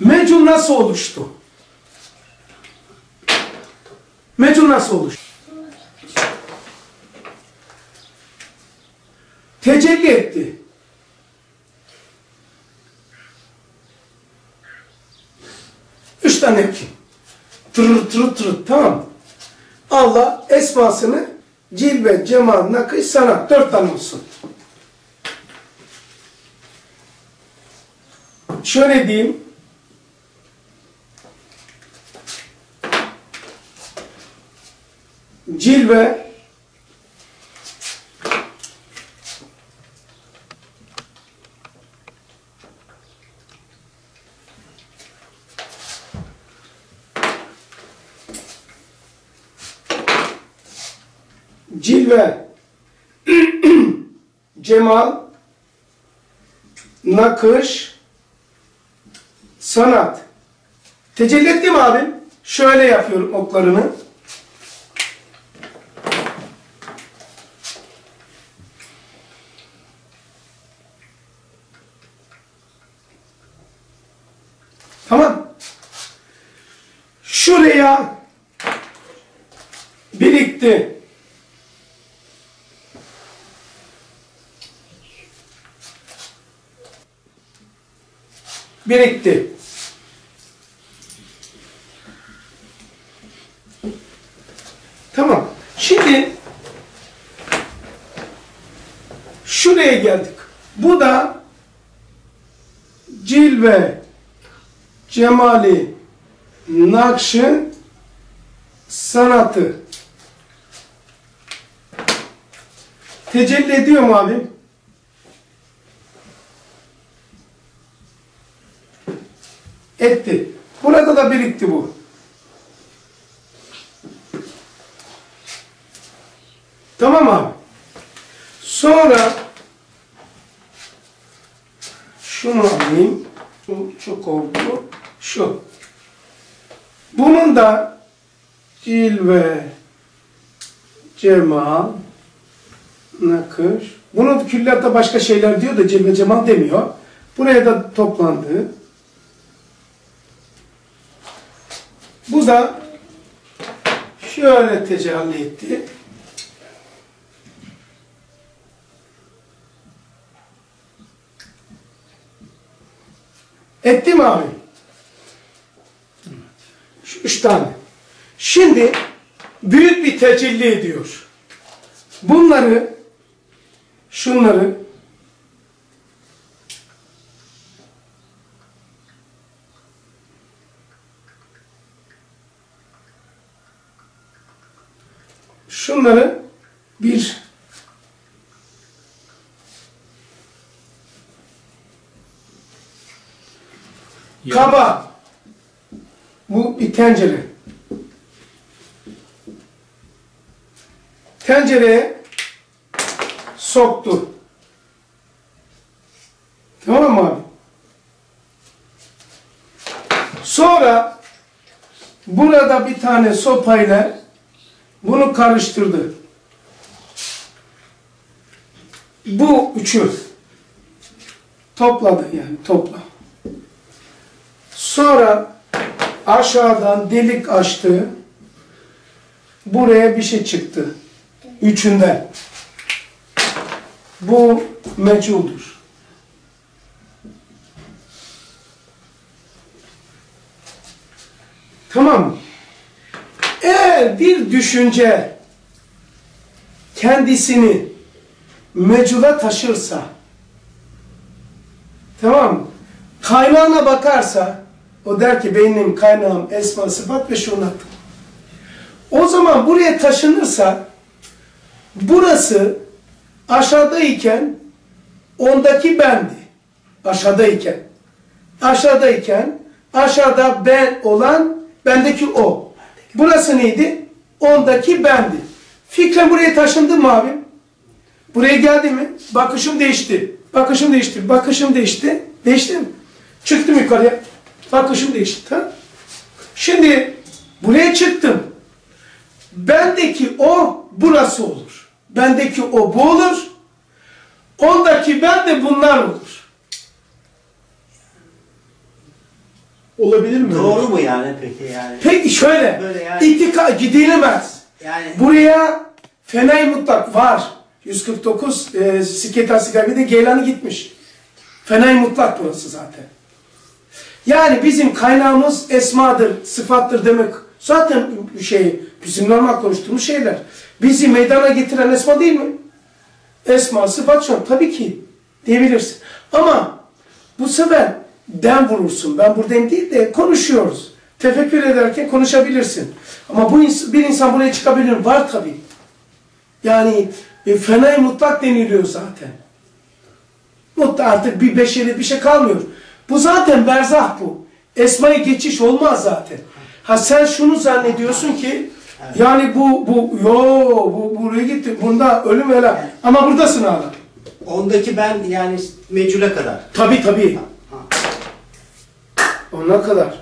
Mecul nasıl oluştu? Mecul nasıl oluştu? Tecelli etti. Üç tane yapayım. Tırır tırır tırır tamam? Allah esmasını cilve, cemal, nakış, sanat. Dört tane olsun. Şöyle diyeyim. Cilve, cilve, cemal, nakış, sanat. Tecelli etti mi abim? Şöyle yapıyorum oklarını. Tamam. Şuraya birikti. birikti. Tamam. Şimdi şuraya geldik. Bu da cilve, cemali, nakşı, sanatı. Tecelli ediyor mu abim? etti. Burada da birikti bu. Tamam abi. Sonra şunu alayım. Şu çok oldu. Şu. Bunun da cilve, cemal, nakış. Bunu külliyatta başka şeyler diyor da cilve, cemal demiyor. Buraya da toplandı. Bu da şöyle tecelli etti. Etti mi abi? Şu üç tane. Şimdi büyük bir tecelli ediyor. Bunları şunları şunları bir kaba. Bu bir tencere. Tencereye soktu. Tamam mı abi? Sonra burada bir tane sopayla bunu karıştırdı. Bu üçü topladı yani topla. Sonra aşağıdan delik açtı. Buraya bir şey çıktı. Üçünden. Bu meculdur. Tamam? Eğer bir düşünce kendisini mecula taşırsa tamam? Kaynağına bakarsa o der ki benim kaynağım esma sıfat ve şunat. O zaman buraya taşınırsa burası aşağıdayken ondaki bendi. Aşağıdayken. Aşağıdayken aşağıda ben olan bendeki o. Burası neydi? Ondaki bendi. Fikren buraya taşındı mı abi? Buraya geldi mi? Bakışım değişti. Bakışım değişti. Bakışım değişti. Değişti mi? Çıktım yukarıya. Bakışım değişti. Şimdi buraya çıktım. Bendeki o burası olur. Bendeki o bu olur. Ondaki ben de bunlar olur. Olabilir mi? Doğru mu yani peki yani? Peki şöyle, Böyle yani- ittika gidilemez. Yani Buraya fenay mutlak var. 149 e, Siketa Sigabide Geylani gitmiş. Fenay mutlak burası zaten. Yani bizim kaynağımız esmadır, sıfattır demek. Zaten şey, bizim normal konuştuğumuz şeyler. Bizi meydana getiren esma değil mi? Esma, sıfat şu an tabii ki diyebilirsin. Ama bu sefer den vurursun. Ben buradayım değil de konuşuyoruz. Tefekkür ederken konuşabilirsin. Ama bu ins- bir insan buraya çıkabilir? Var tabii. Yani e, fenay mutlak deniliyor zaten. Mutlak artık bir beşeri bir şey kalmıyor. Bu zaten berzah bu. Esma'ya geçiş olmaz zaten. Ha sen şunu zannediyorsun ki yani bu bu yo bu buraya gitti. Bunda ölüm helal. Ama buradasın hala. ondaki ben yani mecule kadar. Tabii. Ha. Ona kadar.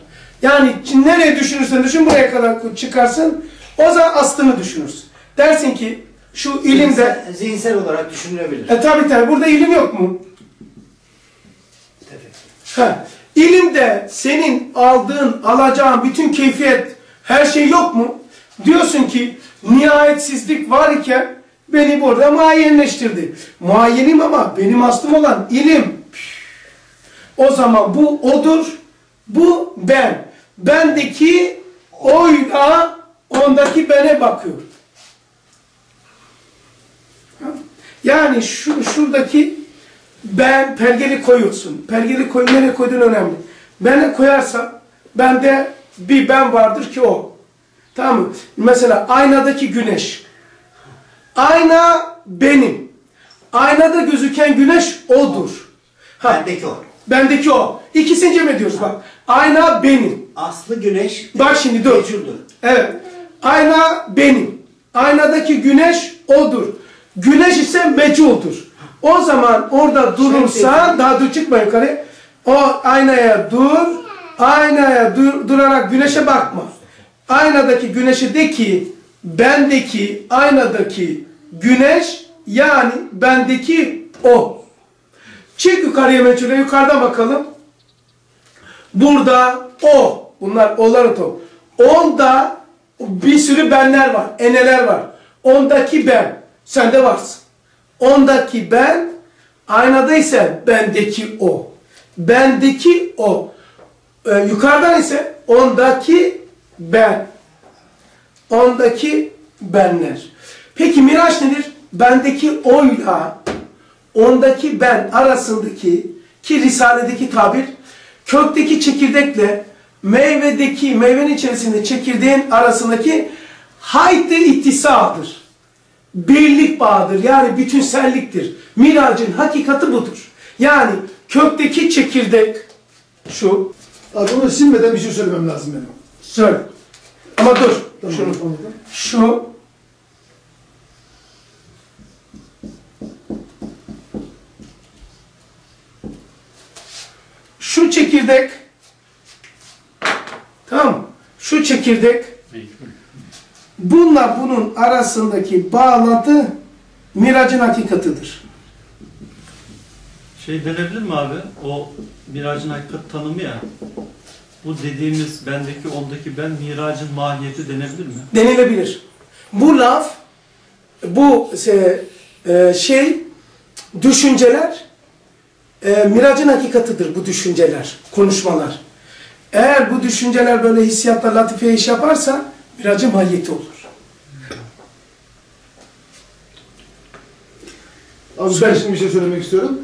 Yani nereye düşünürsen düşün buraya kadar çıkarsın. O zaman aslını düşünürsün. Dersin ki şu ilimde Zihinsel, olarak düşünülebilir. e tabi tabi burada ilim yok mu? Tefekkür. Ha. İlimde senin aldığın, alacağın bütün keyfiyet, her şey yok mu? Diyorsun ki nihayetsizlik var iken beni burada muayyenleştirdi. Muayyenim ama benim aslım olan ilim. O zaman bu odur, bu ben. Bendeki oyla ondaki bene bakıyor. Yani şu, şuradaki ben pergeli koyuyorsun. Pergeli koy, nereye koyduğun önemli. Beni koyarsam bende bir ben vardır ki o. Tamam mı? Mesela aynadaki güneş. Ayna benim. Aynada gözüken güneş odur. Ha, Bendeki o. bendeki o. İkisini cem ediyoruz bak. Ayna benim. Aslı güneş Bak şimdi dur. meculdür. Evet. Ayna benim. Aynadaki güneş odur. Güneş ise meculdur. O zaman orada durursan, daha dur çıkma yukarı. O aynaya dur. Aynaya dur, durarak güneşe bakma. Aynadaki güneşe de ki, bendeki aynadaki güneş yani bendeki o. Çık yukarıya meçhule, yukarıdan bakalım. Burada o. Bunlar oların to. Onda bir sürü benler var. Eneler var. Ondaki ben. Sende varsın. Ondaki ben. Aynada ise bendeki o. Bendeki o. Ee, yukarıdan ise ondaki ben. Ondaki benler. Peki Miraç nedir? Bendeki oyla ondaki ben arasındaki ki Risale'deki tabir kökteki çekirdekle meyvedeki meyvenin içerisinde çekirdeğin arasındaki haydi ittisadır. Birlik bağıdır. Yani bütünselliktir. Miracın hakikati budur. Yani kökteki çekirdek şu. Abi onu silmeden bir şey söylemem lazım benim. Söyle. Ama dur. Tamam, Şunu. Şu şu çekirdek tamam? Şu çekirdek bununla bunun arasındaki bağlantı miracın hakikatıdır. Şey denebilir mi abi? O miracın hakikat tanımı ya. Bu dediğimiz bendeki ondaki ben miracın mahiyeti denebilir mi? Denilebilir. Bu laf, bu e, e, şey, düşünceler, e, miracın hakikatıdır bu düşünceler, konuşmalar. Eğer bu düşünceler böyle hissiyatla latife iş yaparsa, miracın mahiyeti olur. Abi ben şimdi bir şey söylemek istiyorum.